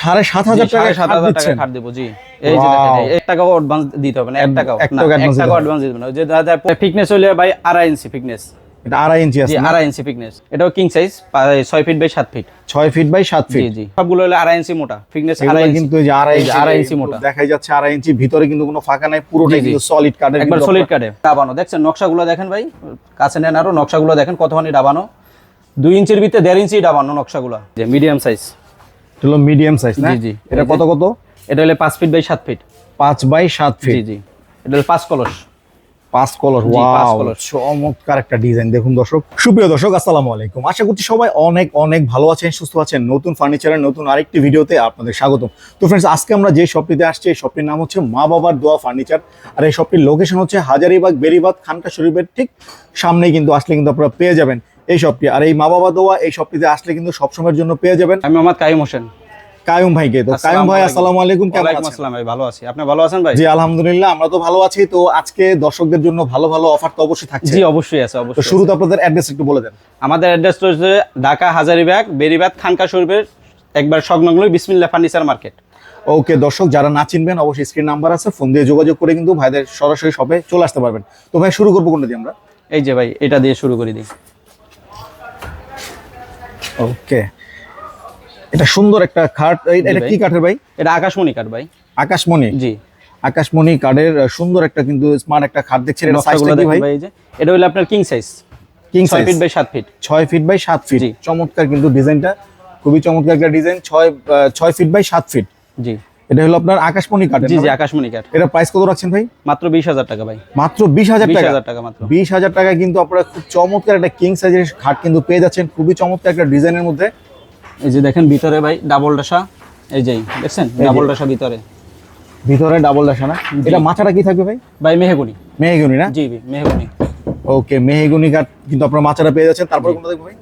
সাড়ে সাত হাজার টাকা সাত হাজার টাকা দেবো জি। এই যে এক টাকাও অ্যাডভান্স দিতে হবে না এক টাকাও। এক না টাকা এক advance টাকা দিতে হবে। অ্যাডভান্স দিতে হবে না। যে দাদা ফিটনেস হলে ভাই আড়াই ইঞ্চি ফিটনেস এটা আড়াই ইঞ্চি আছে আড়াই ইঞ্চি ফিটনেস এটাও কিং সাইজ ছয় ফিট বাই সাত ফিট ছয় ফিট বাই সাত ফিট জি। সবগুলো হলে আড়াই ইঞ্চি মোটা। ফিটনেস আড়াই কিন্তু আড়াই আড়াই ইঞ্চি মোটা। দেখাই যাচ্ছে আড়াই ইঞ্চি ভিতরে কিন্তু কোনো ফাঁকা নাই পুরোটাই। কিন্তু সলিড কাঠের একবার সলিড কাটে ডাবানো দেখছেন নকশাগুলো দেখেন ভাই? কাছে নেন আরও নকশাগুলো দেখেন কতখানি ডাবানো দুই ইঞ্চির ভিতরে দেড় ইঞ্চি ডাবানো নকশাগুলো। যে মিডিয়াম সাইজ হলো মিডিয়াম সাইজ না? জি, জি। এটা কত কত? এটা হলে পাঁচ ফিট বাই সাত ফিট পাঁচ বাই সাত জি ফিট জি। এটা হলে পাঁচ কলস। পাঁচ কলর জি, ওয়াও কলস। চমৎকার একটা ডিজাইন দেখুন দর্শক সুপ্রিয় দর্শক আসসালামু আলাইকুম। আশা করছি সবাই অনেক অনেক ভালো আছেন সুস্থ আছেন। নতুন ফার্নিচারের নতুন আরেকটি ভিডিওতে আপনাদের স্বাগতম। তো ফ্রেন্ডস আজকে আমরা যে শপটিতে আসছি এই শপটির নাম হচ্ছে মা বাবার দোয়া ফার্নিচার আর এই শপটির লোকেশন হচ্ছে হাজারিবাগ বেরিবাগ খানকা শরীফের ঠিক সামনেই কিন্তু আসলে কিন্তু আপনারা পেয়ে যাবেন। এই শপটি আর এই মা বাবা দোয়া এই শপটিতে আসলে কিন্তু সবসময়ের জন্য পেয়ে যাবেন। আমি আমার কাইম হোসেন। কায়ুম ভাইকে। তো কায়ুম ভাই আসসালামু আলাইকুম। কেমন আছেন? আসসালাম ভাই ভালো আছি। আপনি ভালো আছেন ভাই? জি আলহামদুলিল্লাহ আমরা তো ভালো আছি। তো আজকে দর্শকদের জন্য ভালো ভালো অফার তো অবশ্যই থাকছে। জি অবশ্যই আছে অবশ্যই তো শুরুতে আপনাদের অ্যাড্রেস একটু বলে দেন। আমাদের অ্যাড্রেস রয়েছে ঢাকা হাজারিবাগ বেরিবাগ খানকা শরীফের একবার সংলগ্ন বিসমিল্লা ফার্নিচার মার্কেট। ওকে দর্শক যারা না চিনবেন অবশ্যই স্ক্রিন নাম্বার আছে। ফোন দিয়ে যোগাযোগ করে কিন্তু ভাইদের সরাসরি শপে চলে আসতে পারবেন। তো ভাই শুরু করব কোনটা দিয়ে আমরা? এই যে ভাই এটা দিয়ে শুরু করে দিই। ওকে এটা সুন্দর একটা খাট। এটা কি কাঠের ভাই? এটা আকাশমণি কাঠ ভাই। আকাশমণি? জি। আকাশমণি কাঠের সুন্দর একটা কিন্তু স্মার্ট একটা খাট দেখছেন। এটা সাইজটা কি ভাই? ভাই এই যে। এটা হলো আপনার king size king size 6 feet by 7 feet 6 feet by 7 feet. চমৎকার কিন্তু ডিজাইনটা খুবই চমৎকার একটা ডিজাইন ছয় আহ, ছয় ফিট বাই 7 ফিট জি। এটা হলো আপনার আকাশমণি কাঠের জি জি আকাশমণি কাঠ। এটা প্রাইস কত রাখছেন ভাই? মাত্র বিশ হাজার টাকা ভাই। মাত্র বিশ হাজার টাকা। টাকা মাত্র। বিশ হাজার টাকা কিন্তু আপনারা খুব চমৎকার একটা কিং সাইজের খাট কিন্তু পেয়ে যাচ্ছেন। খুবই চমৎকার একটা ডিজাইনের মধ্যে। এই যে দেখেন ভিতরে ভাই ডাবল ডাসা। এই যে দেখছেন? ডাবল ডাসা ভিতরে। ভিতরে ডাবল ডাসা না? এটা মাথাটা কি থাকবে ভাই? ভাই মেহগুনি। মেহগুনি না? জি ভাই মেহগুনি। ওকে মেহগুনি কাঠ কিন্তু আপনার মাথাটা পেয়ে যাচ্ছেন। তারপর কোনটা দেখব ভাই?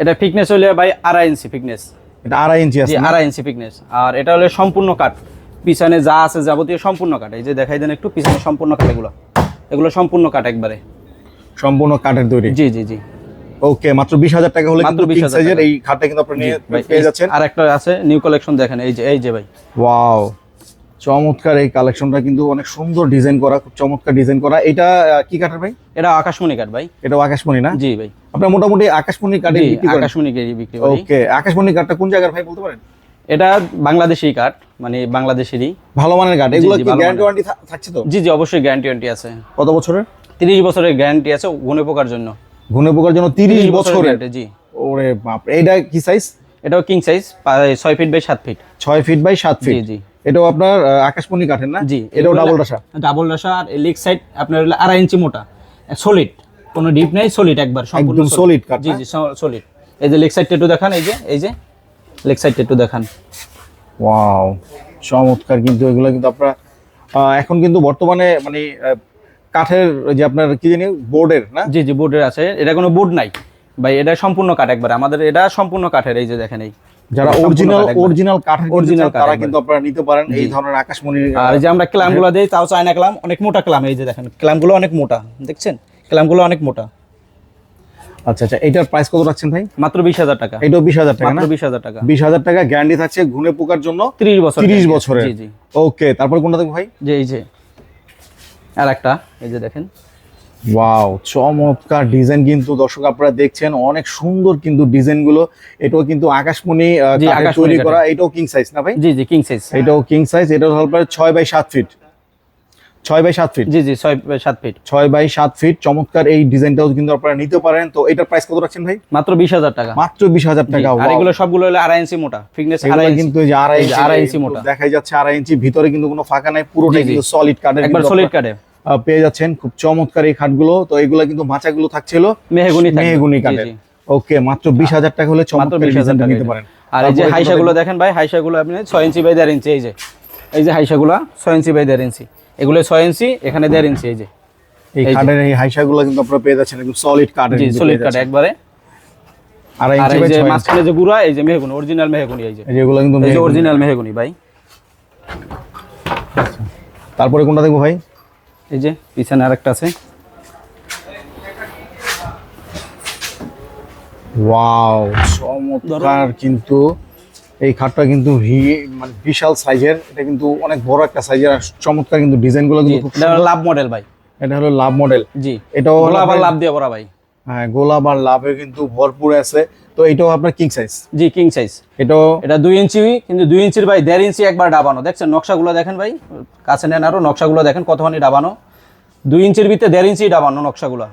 এটা ফিটনেস হলে ভাই আড়াই ইঞ্চি ফিটনেস এটা আড়াই ইঞ্চি আছে আড়াই ইঞ্চি ফিটনেস আর এটা হলো সম্পূর্ণ কাঠ। পিছনে যা আছে যাবতীয় সম্পূর্ণ কাঠ। এই যে দেখাই দেন একটু পিছনে সম্পূর্ণ কাঠ এগুলো। এগুলো সম্পূর্ণ কাঠ একবারে। সম্পূর্ণ কাঠের তৈরি? জি জি জি। ওকে মাত্র বিশ হাজার টাকা হলে মাত্র কিন্তু 20,000 কিং এই খাটটা কিন্তু আপনি নিয়ে পেয়ে যাচ্ছেন। আর একটা আছে নিউ কালেকশন দেখেন এই যে এই যে ভাই। ওয়াও চমৎকার এই কালেকশনটা কিন্তু অনেক সুন্দর ডিজাইন করা খুব চমৎকার ডিজাইন করা। এটা কি কাঠের ভাই? এটা আকাশমণি কাঠ ভাই। এটা আকাশমণি না? জি ভাই। আপনার মোটামুটি আকাশমণি কাঠে বিক্রি করেন? আকাশমণি কেজি বিক্রি করি। ওকে আকাশমণি কাঠটা কোন জায়গার ভাই বলতে পারেন? এটা বাংলাদেশি কাঠ মানে বাংলাদেশেরই। ভালো মানের কাঠ এগুলো কি গ্যারান্টি। ওয়ারেন্টি থাকছে তো? জি জি অবশ্যই গ্যারান্টি ওয়ারেন্টি আছে। কত বছরের? তিরিশ বছরের গ্যারান্টি আছে গুণে পোকার জন্য। ঘুনে পোকার জন্য তিরিশ বছরের guarantee, জি। ওরে বাপ এইটা কি সাইজ এটাও কিং সাইজ ছয় ফিট বাই সাত ফিট ছয় ফিট বাই সাত জি ফিট জি। এটাও আপনার আকাশমণি কাঠের না? জি এটাও ডাবল ডাসা ডাবল ডাসা আর লেগ সাইড আপনার আড়াই ইঞ্চি মোটা। সলিড কোনো ডিপ নেই সলিড একবার সম্পূর্ণ solid কাঠ, জি জি সলিড এই যে লেগ সাইডটা একটু দেখান এই যে এই যে লেগ সাইডটা একটু দেখান। ওয়াও চমৎকার কিন্তু এগুলো কিন্তু আপনারা এখন কিন্তু বর্তমানে মানে কাঠের যে আপনার কি জানি বোর্ডের না? জি জি বোর্ডের আছে। এটা কোনো বোর্ড নাই। ভাই এটা সম্পূর্ণ কাঠ একবার। আমাদের এটা সম্পূর্ণ কাঠের এই যে দেখেন এই। যারা সম্পূর্ণ অরিজিনাল কাঠ অরিজিনাল অরিজিনাল তারা কিন্তু আপনারা নিতে পারেন এই ধরনের আকাশমণি আর যে আমরা ক্লামগুলো দিই তাও চায়না ক্লাম অনেক মোটা ক্লাম এই যে দেখেন ক্লামগুলো অনেক মোটা দেখছেন? ক্লামগুলো অনেক মোটা। আচ্ছা আচ্ছা এটার প্রাইস কত রাখছেন ভাই? মাত্র বিশ হাজার টাকা। এটাও বিশ হাজার টাকা বিশ হাজার টাকা। বিশ হাজার টাকা গ্যারান্টি থাকছে ঘুনে পোকার জন্য? তিরিশ বছর তিরিশ। বছরের। জি জি। ওকে তারপর কোনটা দেখব ভাই? যে এই যে আর একটা এই যে দেখেন। ওয়াও চমৎকার ডিজাইন কিন্তু দর্শক আপনারা দেখছেন অনেক সুন্দর কিন্তু ডিজাইনগুলো। এটাও কিন্তু আকাশমণি তৈরি করা এটাও কিং সাইজ না ভাই? জি জি কিং সাইজ এটাও কিং সাইজ হল প্রায় ছয় বাই সাত ফিট ছয় বাই সাত ফিট জি জি ছয় সাত ফিট ছয় বাই সাত ফিট চমৎকার এই ডিজাইনটাও কিন্তু আপনারা নিতে পারেন। তো এটার প্রাইস কত রাখছেন ভাই? মাত্র বিশ হাজার টাকা। মাত্র বিশ হাজার টাকা আর এগুলো সবগুলো হলো আড়াই ইঞ্চি মোটা ফিটনেস আড়াই ইঞ্চি। কিন্তু এই যে আড়াই আড়াই ইঞ্চি মোটা। দেখাই যাচ্ছে আড়াই ইঞ্চি ভিতরে কিন্তু কোনো ফাঁকা নাই পুরোটাই। কিন্তু সলিড কাঠের একবার সলিড আপনারা, আহ, পেয়ে যাচ্ছেন। খুব চমৎকার এই খাটগুলো। তো এগুলো কিন্তু মাচাগুলো থাকছিল। মেহগুনি। মেহগুনি কাঠের। ওকে মাত্র বিশ হাজার টাকা হলে চমৎকার বিশ হাজার ডিজাইনটা টাকা নিতে পারেন। আর এই যে হাইসাগুলো দেখেন। ভাই হাইসাগুলো আপনি ছয় ইঞ্চি বাই দেড় ইঞ্চি এই যে। এই যে হাইসাগুলো ছয় ইঞ্চি বাই দেড় ইঞ্চি। এগুলো ছয় ইঞ্চি এখানে দেড় ইঞ্চি এই যে। এই কাঠের এই হাইসাগুলো কিন্তু আপনারা পেয়ে যাচ্ছেন একদম সলিড কাঠের জি সলিড যাচ্ছেন। একবারে। আর এই যে মাঝখানে যে গুড়া এই যে মেহগুনি অরিজিনাল মেহগুনি এই যে। এই যেগুলো কিন্তু এই যে অরিজিনাল মেহগুনি ভাই। তারপরে কোনটা দেখব ভাই? এই যে পিছনে আরেকটা আছে। ওয়াও চমৎকার। কিন্তু এই খাটটা কিন্তু মানে বিশাল সাইজের। এটা কিন্তু অনেক বড় একটা সাইজের আর চমৎকার কিন্তু ডিজাইনগুলো কিন্তু খুব এটা লাভ মডেল ভাই। এটা হলো লাভ মডেল। জি এটাও হলো গোলাপ আর লাভ দিয়ে ভরা ভাই। হ্যাঁ গোলাপ আর লাভে কিন্তু ভরপুর আছে। তো এটাও আপনার কিং সাইজ জি কিং সাইজ এটাও এটা দুই ইঞ্চি কিন্তু দুই ইঞ্চির ভাই দেড় ইঞ্চি একবার ডাবানো। দেখছেন নকশাগুলো দেখেন ভাই কাছে নেন আরও নকশাগুলো দেখেন কতখানি ডাবানো। দুই ইঞ্চির ভিতরে দেড় ইঞ্চি ডাবানো নকশাগুলো।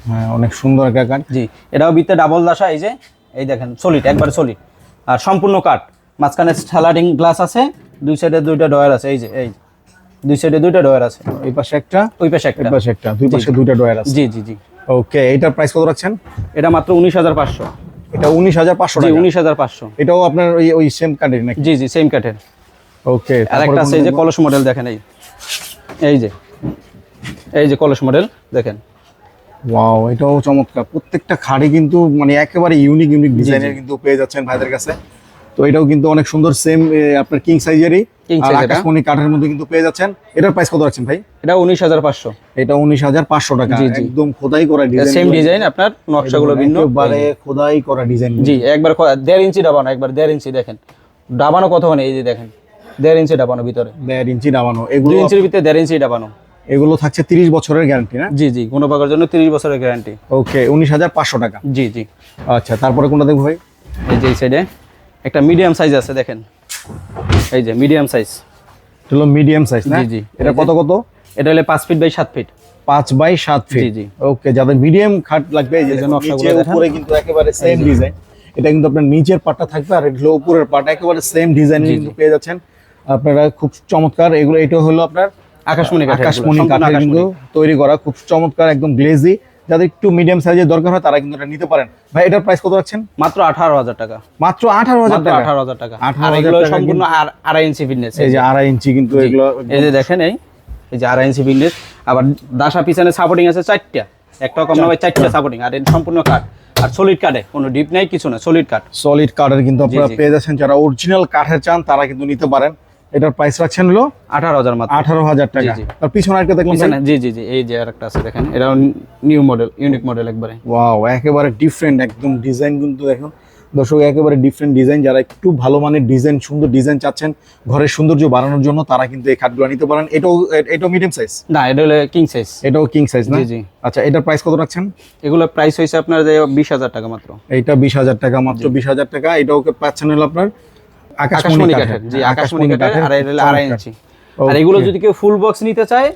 হ্যাঁ অনেক সুন্দর একটা কাঠ। জি এটাও ভিতরে ডাবল দাসা এই যে এই দেখেন সলিড একবার সলিড আর সম্পূর্ণ কাঠ মাঝখানে স্যালাডিং গ্লাস আছে দুই সাইডে দুইটা ডয়ার আছে এই যে এই দুই সাইডে দুইটা ডয়ার আছে। ওই পাশে একটা ওই পাশে একটা। পাশে একটা দুই পাশে দুইটা ডয়ার আছে। জি জি জি। ওকে এটার প্রাইস কত রাখছেন? এটা মাত্র উনিশ হাজার পাঁচশো। এটা উনিশ হাজার পাঁচশো জি উনিশ হাজার পাঁচশো। এটাও আপনার ওই ওই সেম কাঠের নাকি? জি জি সেম কাঠের ওকে আর একটা আছে এই যে কলস মডেল দেখেন এই। এই যে এই যে কলস মডেল দেখেন। ওয়াও এটাও চমৎকার। প্রত্যেকটা খাড়ি কিন্তু মানে একেবারে ইউনিক ইউনিক ডিজাইনের কিন্তু পেয়ে যাচ্ছেন ভাইদের কাছে। তো এটাও কিন্তু অনেক সুন্দর সেম আপনার কিং সাইজেরই আকাশমণি কাঠের মধ্যে কিন্তু পেয়ে যাচ্ছেন। এটার প্রাইস কত রাখছেন ভাই? এটা উনিশ হাজার পাঁচশো। এটা উনিশ হাজার পাঁচশো টাকা। একদম খোদাই করা ডিজাইন সেম ডিজাইন আপনার নকশাগুলো ভিন্ন। একেবারে খোদাই করা ডিজাইন জি একবার দেড় ইঞ্চি ডাবানো একবার দেড় ইঞ্চি দেখেন। ডাবানো কতখানি এই যে দেখেন দেড় ইঞ্চি ডাবানো ভিতরে। দেড় ইঞ্চি দুই এগুলো ইঞ্চির ভিতরে দেড় ইঞ্চি ডাবানো এগুলো থাকছে তিরিশ বছরের গ্যারান্টি না? জি জি কোনো পাকার জন্য তিরিশ বছরের গ্যারান্টি ওকে উনিশ হাজার পাঁচশো টাকা। জি জি। আচ্ছা তারপরে কোনটা দেখব ভাই? এই যে এই সাইডে একটা মিডিয়াম সাইজ আছে দেখেন। এই যে মিডিয়াম সাইজ এটা হলো মিডিয়াম সাইজ না? জি, জি। এটা কত কত? এটা হলে পাঁচ ফিট বাই সাত ফিট পাঁচ বাই সাত ফিট জি, জি। ওকে যাদের মিডিয়াম খাট লাগবে এই যে এই যে দেখুন, নকশাগুলো। উপরে কিন্তু একেবারে সেম ডিজাইন এটা কিন্তু আপনার নিচের পাটটা থাকবে আর এটা হলো উপরের পাট একেবারে সেম ডিজাইন কিন্তু পেয়ে যাচ্ছেন। আপনারা খুব চমৎকার এগুলো এটা হলো আপনার আকাশমণি এগুলো, আকাশমণি কাঠের কিন্তু তৈরি করা খুব চমৎকার একদম গ্লেজি যাদের একটু মিডিয়াম সাইজের দরকার হয় তারা কিন্তু এটা নিতে পারেন। ভাই এটার প্রাইস কত রাখছেন? মাত্র আঠারো হাজার টাকা। মাত্র আঠারো হাজার টাকা। আঠারো হাজার টাকা। 18,000 আর সম্পূর্ণ আড়াই ইঞ্চি ফিটনেস এই যে আড়াই ইঞ্চি কিন্তু এগুলো এই যে দেখেন এই এই যে আড়াই ইঞ্চি ফিটনেস আবার দাসা পিছনে সাপোর্টিং আছে চারটা। একটা কম না চারটা সাপোর্টিং আর এটা সম্পূর্ণ কাঠ আর সলিড কাঠে কোনো ডিপ নাই কিছু না সলিড কাঠ সলিড কাঠের কিন্তু আপনারা পেয়ে যাচ্ছেন। যারা অরিজিনাল কাঠের চান তারা কিন্তু নিতে পারেন। এটার প্রাইস রাখছেন হলো আঠারো হাজার মাত্র। আঠারো হাজার টাকা। আর পিছনে একটা দেখলাম জি জি জি এই যে আরেকটা আছে দেখেন। এটা নিউ মডেল ইউনিক মডেল একবারে। ওয়াও একেবারে ডিফারেন্ট একদম ডিজাইন কিন্তু দেখুন। দর্শক একেবারে ডিফারেন্ট ডিজাইন যারা একটু ভালো মানের ডিজাইন সুন্দর ডিজাইন চাচ্ছেন ঘরের সৌন্দর্য বাড়ানোর জন্য তারা কিন্তু এই খাটগুলো নিতে পারেন। এটাও এটাও মিডিয়াম সাইজ না এটা হলো কিং সাইজ এটাও কিং সাইজ না? জি জি। আচ্ছা এটার প্রাইস কত রাখছেন? এগুলো প্রাইস হয়েছে আপনার যে বিশ হাজার টাকা মাত্র। এইটা বিশ হাজার টাকা মাত্র বিশ হাজার টাকা। এটাও পাচ্ছেন হলো আপনার আকাশমণি কাঠের। জি আকাশমণি কাঠের আড়াই ইঞ্চি। আর এগুলো যদি কেউ ফুল বক্স নিতে চায়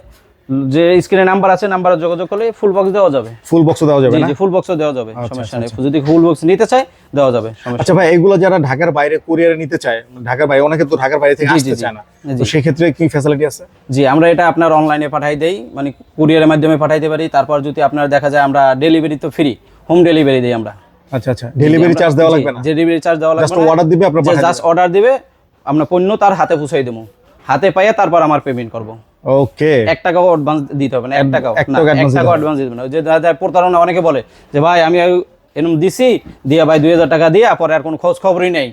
যে স্ক্রিনে নাম্বার আছে নাম্বারে যোগাযোগ করলে ফুল বক্স দেওয়া যাবে। ফুল বক্স দেওয়া যাবে জি ফুল দেওয়া যাবে আচ্ছা, সমস্যা নেই। যদি ফুল বক্স নিতে চায় দেওয়া যাবে আচ্ছা ভাই এগুলো যারা ঢাকার বাইরে কুরিয়ারে নিতে চায় ঢাকার বাইরে অনেকে তো ঢাকার বাইরে থেকে আসতে চায় না। জি। তো সেক্ষেত্রে কি ফ্যাসিলিটি আছে? জি আমরা এটা আপনার অনলাইনে পাঠাই দেই মানে কুরিয়ারের মাধ্যমে পাঠাইতে পারি। তারপর যদি আপনার দেখা যায় আমরা ডেলিভারি তো ফ্রি হোম ডেলিভারি দেই আমরা। আচ্ছা আচ্ছা। ডেলিভারি চার্জ দেওয়া লাগবে না? ডেলিভারি চার্জ দেওয়া লাগবে না অর্ডার দিবে আপনার জাস্ট অর্ডার দিবে আমরা পণ্য তার হাতে পৌঁছাই দেবো। হাতে পাইয়ে তারপর আমার পেমেন্ট করব। ওকে এক টাকাও অ্যাডভান্স দিতে হবে না এক টাকাও। এক টাকাও অ্যাডভান্স দিতে না। যে দাদা প্রতারণা অনেকে বলে যে ভাই আমি এরকম দিছি দিয়া ভাই দুই হাজার টাকা দিয়ে পরে আর কোনো খোঁজ খবরই নেই।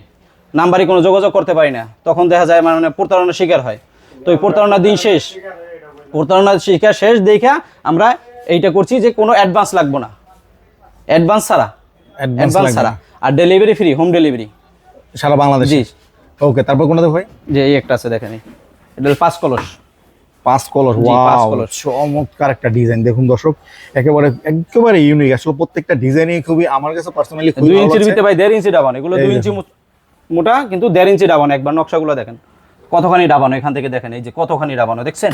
নাম্বারই কোনো যোগাযোগ করতে পারি না। তখন দেখা যায় মানে প্রতারণার শিকার হয়। তো ওই প্রতারণার দিন শেষ। প্রতারণার শিকার শেষ দেখা আমরা এইটা করছি যে কোনো অ্যাডভান্স লাগবো না। অ্যাডভান্স ছাড়া। অ্যাডভান্স অ্যাডভান্স ছাড়া। আর ডেলিভারি ফ্রি হোম ডেলিভারি সারা বাংলাদেশ? জি। ওকে তারপর কোনটা ভাই? যে এই একটা আছে দেখেন এটা পাঁচ কলস। পাঁচ কলর ওয়াও চমৎকার একটা ডিজাইন দেখুন দর্শক একেবারে একেবারে ইউনিক আসলে প্রত্যেকটা ডিজাইনই খুবই আমার কাছে পার্সোনালি খুবই দুই ইঞ্চির। ভিতরে ভাই দেড় ইঞ্চি ডাবানো। এগুলো দুই ইঞ্চি মোটা কিন্তু দেড় ইঞ্চি ডাবানো। একবার নকশাগুলো দেখেন। কতখানি ডাবানো এখান থেকে দেখেন। এই যে কতখানি ডাবানো দেখছেন?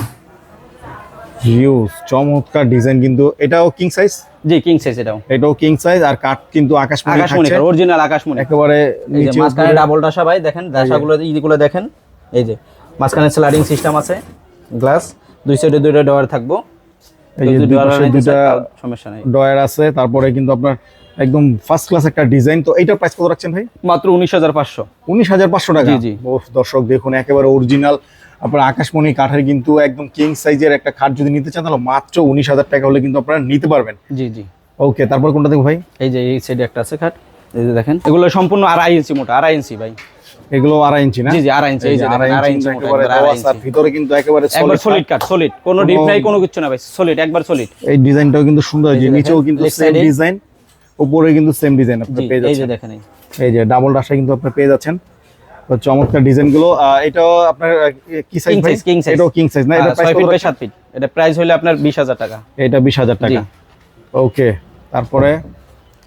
হিউজ চমৎকার ডিজাইন কিন্তু। এটাও কিং সাইজ জি কিং সাইজ এটাও। এটাও কিং সাইজ আর কাঠ কিন্তু আকাশমণি আকাশমণি অরিজিনাল আকাশমণি। একেবারে নিচে মাঝখানে ডাবল ডাসা ভাই দেখেন ডাসাগুলো এইগুলো দেখেন। এই যে মাঝখানে স্লাইডিং সিস্টেম আছে গ্লাস দুই সাইডে দুইটা ডয়ার থাকব। ডয়ার আছে তারপরে কিন্তু আপনার একদম ফার্স্ট ক্লাস একটা ডিজাইন তো এইটার প্রাইস কত রাখছেন ভাই? মাত্র উনিশ হাজার পাঁচশো। উনিশ হাজার পাঁচশো টাকা? জি, জি। দর্শক দেখুন একেবারে অরিজিনাল আপনার আকাশমণি কাঠের কিন্তু একদম কিং সাইজের একটা খাট যদি নিতে চান তাহলে মাত্র উনিশ হাজার টাকা হলে কিন্তু আপনারা নিতে পারবেন। জি জি। ওকে তারপর কোনটা দেখো ভাই? এই যে এই সাইডে একটা আছে খাট। এই যে দেখেন এগুলো সম্পূর্ণ আড়াই ইঞ্চি মোটা আড়াই ইঞ্চি ভাই। এগুলো আড়াই ইঞ্চি না? জি জি আড়াই ইঞ্চি এই যে আড়াই ইঞ্চি একেবারে। ভিতরে কিন্তু একেবারে একবার সলিড কাট সলিড কোনো ডিপ কোনো- নাই কোনো কিছু না ভাই সলিড একবার সলিড এই ডিজাইনটাও কিন্তু সুন্দর যে নিচেও কিন্তু সেম ডিজাইন উপরে কিন্তু সেম ডিজাইন আপনি পেয়ে এই যে দেখেন এই। যে ডাবল ডাসা কিন্তু আপনি পেয়ে যাচ্ছেন। চমৎকার ডিজাইনগুলো। এটাও আপনার কি সাইজ ভাই? king size। এটাও কিং সাইজ না? এটা প্রাইস ফিট বাই সাত ফিট এটা প্রাইস হলে আপনার বিশ হাজার টাকা। এটা বিশ হাজার টাকা। ওকে তারপরে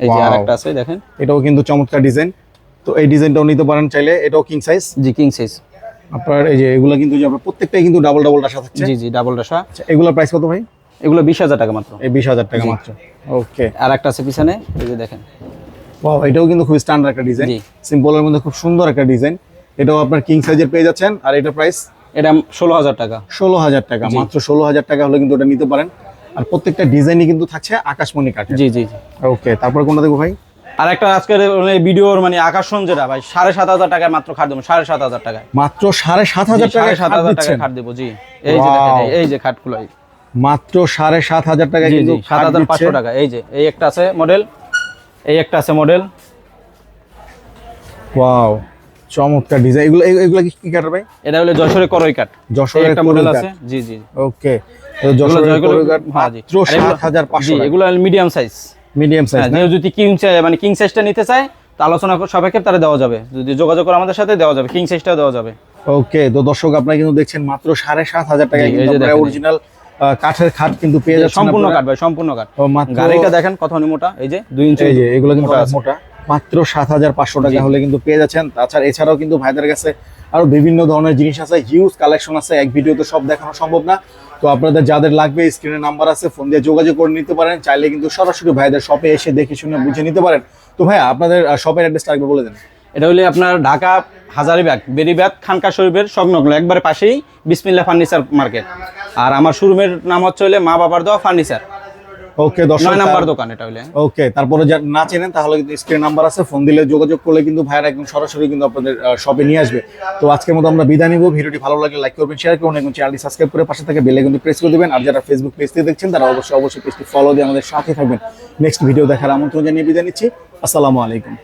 এই যে আরেকটা আছে দেখেন। এটাও কিন্তু চমৎকার ডিজাইন তো এই ডিজাইনটাও নিতে পারেন চাইলে এটাও কিং সাইজ জি কিং সাইজ আপনার এই যে এগুলো কিন্তু যে আপনার প্রত্যেকটাই কিন্তু ডাবল ডাবল ডাসা থাকছে। জি জি ডাবল ডাসা আচ্ছা এগুলোর প্রাইস কত ভাই? এগুলো বিশ হাজার টাকা মাত্র। এই বিশ হাজার টাকা মাত্র। ওকে আর একটা আছে পিছনে এই যে দেখেন। ওয়াও এটাও কিন্তু খুব স্ট্যান্ডার্ড একটা ডিজাইন সিম্পলের মধ্যে খুব সুন্দর একটা ডিজাইন এটাও আপনার কিং সাইজের পেয়ে যাচ্ছেন। আর এটা প্রাইস এটা ষোলো হাজার টাকা। ষোলো হাজার টাকা। মাত্র ষোলো হাজার টাকা হলে কিন্তু ওটা নিতে পারেন। আর প্রত্যেকটা ডিজাইনই কিন্তু থাকছে আকাশমণি কাঠের। জি জি জি। ওকে তারপর কোনটা দেখব ভাই? আর একটা আজকের মানে ভিডিওর মানে আকর্ষণ যেটা ভাই সাড়ে সাত হাজার টাকায় মাত্র খাট দেবো সাড়ে সাত হাজার টাকায়। মাত্র সাড়ে সাত হাজার টাকা সাড়ে সাত হাজার টাকায় খাট দেবো জি। এই যে এই- যে খাটগুলো। মাত্র সাড়ে সাত হাজার টাকা কিন্তু সাত হাজার পাঁচশো টাকা। এই যে এই একটা আছে মডেল এই একটা আছে মডেল ওয়াও চমৎকার ডিজাইন এগুলো এগুলো কি কি কাটার ভাই? এটা হলো যশোরের করই কাঠ। এই যশোরের একটা মডেল আছে। জি জি ওকে তো যশোরের করই কাঠ। হ্যাঁ, জি। মাত্র আর এগুলো- মিডিয়াম সাইজ মিডিয়াম সাইজ হ্যাঁ যদি কিং মানে কিং সাইজটা নিতে চায় তো আলোচনা সাপেক্ষে তারা দেওয়া যাবে। যদি যোগাযোগ করে আমাদের সাথে দেওয়া যাবে। কিং সাইজটা দেওয়া যাবে। ওকে তো দর্শক আপনারা কিন্তু দেখছেন মাত্র সাড়ে সাত হাজার টাকায় কিন্তু অরিজিনাল কাঠের খাট কিন্তু পেয়ে যাচ্ছেন সম্পূর্ণ কাঠ ভাই সম্পূর্ণ কাঠ। গাড়িটা দেখেন কত মোটা এই যে দুই ইঞ্চি এই যে এগুলো কিন্তু মোটা মাত্র সাত হাজার পাঁচশো টাকা হলে কিন্তু পেয়ে যাচ্ছেন। তাছাড়া এছাড়াও কিন্তু ভাইদের কাছে আরও বিভিন্ন ধরনের জিনিস আছে হিউজ কালেকশন আছে। এক ভিডিওতে সব দেখানো সম্ভব না। তো আপনাদের যাদের লাগবে স্ক্রিনে নাম্বার আছে ফোন দিয়ে যোগাযোগ করে নিতে পারেন। চাইলে কিন্তু সরাসরি ভাইদের শপে এসে দেখে শুনে বুঝে নিতে পারেন। তো ভাইয়া আপনাদের শপের অ্যাড্রেসটা একবার বলে দেন। এটা হলে আপনার ঢাকা হাজারিবাগ বেরিবাগ খানকা শরীফের সংলগ্ন একবারে পাশেই বিসমিল্লা ফার্নিচার মার্কেট। আর আমার শোরুমের নাম হচ্ছে হলে মা বাবার দেওয়া ফার্নিচার। ওকে দর্শক নয় নাম্বার দোকান এটা হলে। ওকে তারপরে যা না চেনেন তাহলে কিন্তু স্ক্রিন নাম্বার আছে ফোন দিলে যোগাযোগ করলে কিন্তু ভাইয়ারা একদম সরাসরি কিন্তু আপনাদের শপে নিয়ে আসবে। তো আজকের মতো আমরা বিদায় নিব। ভিডিওটি ভালো লাগলে লাইক করবেন শেয়ার করুন এবং চ্যানেলটি সাবস্ক্রাইব করে পাশে থেকে বেলে কিন্তু প্রেস করে দেবেন। আর যারা ফেসবুক পেজ থেকে দেখছেন তারা অবশ্যই অবশ্যই পেজটি ফলো দিয়ে আমাদের সাথে থাকবেন। নেক্সট ভিডিও দেখার আমন্ত্রণ জানিয়ে বিদায় নিচ্ছি। আসসালামু আলাইকুম।